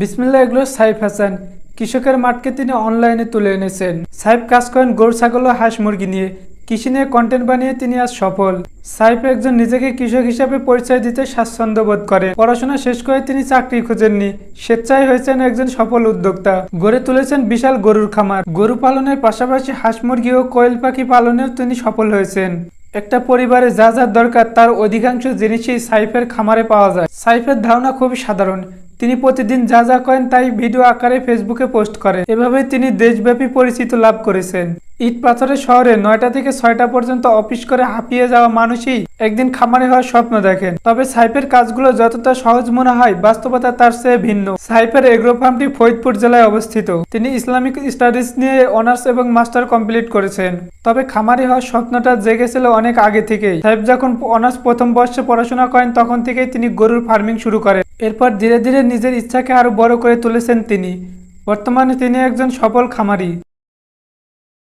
বিসমিল্লা এগুলো সাইফ হাসান। কৃষকের মাঠকে তিনি অনলাইনে তুলে এনেছেন। সাইফ কাজ করেন গরু, ছাগল ও হাঁস মুরগি নিয়ে। কৃষি নিয়ে কন্টেন্ট বানিয়ে তিনি আজ সফল। সাইফ একজন নিজেকে কৃষক হিসাবে পরিচয় দিতে স্বাচ্ছন্দ্য বোধ করেন। পড়াশোনা শেষ করে তিনি চাকরি খুঁজেননি। স্বেচ্ছায় হয়েছেন একজন সফল উদ্যোক্তা। গড়ে তুলেছেন বিশাল গরুর খামার। গরু পালনের পাশাপাশি হাঁস মুরগি ও কোয়েল পাখি পালনেও তিনি সফল হয়েছেন। একটা পরিবারে যা যা দরকার তার অধিকাংশ জিনিসই সাইফের খামারে পাওয়া যায়। সাইফের ধারণা খুবই সাধারণ। তিনি প্রতিদিন যা যা করেন তাই ভিডিও আকারে ফেসবুকে পোস্ট করেন। এভাবে তিনি দেশব্যাপী পরিচিত লাভ করেছেন। ইট পাথরের শহরে নয়টা থেকে ছয়টা পর্যন্ত অফিস করে হাঁপিয়ে যাওয়া মানুষই একদিন খামারে হওয়ার স্বপ্ন দেখেন। তবে সাইফের কাজগুলো যতটা সহজ মনে হয়, বাস্তবতা তার চেয়ে ভিন্ন। সাইফের এগ্রো ফার্মটি ফরিদপুর জেলায় অবস্থিত। তিনি ইসলামিক স্টাডিজ নিয়ে অনার্স এবং মাস্টার কমপ্লিট করেছেন। তবে খামারি হওয়ার স্বপ্নটা জেগেছিল অনেক আগে থেকেই। সাহেব যখন অনার্স প্রথম বর্ষে পড়াশোনা করেন, তখন থেকেই তিনি গরুর ফার্মিং শুরু করেন। এরপর ধীরে ধীরে নিজের ইচ্ছাকে আরও বড় করে তুলেছেন তিনি। বর্তমানে তিনি একজন সফল খামারি।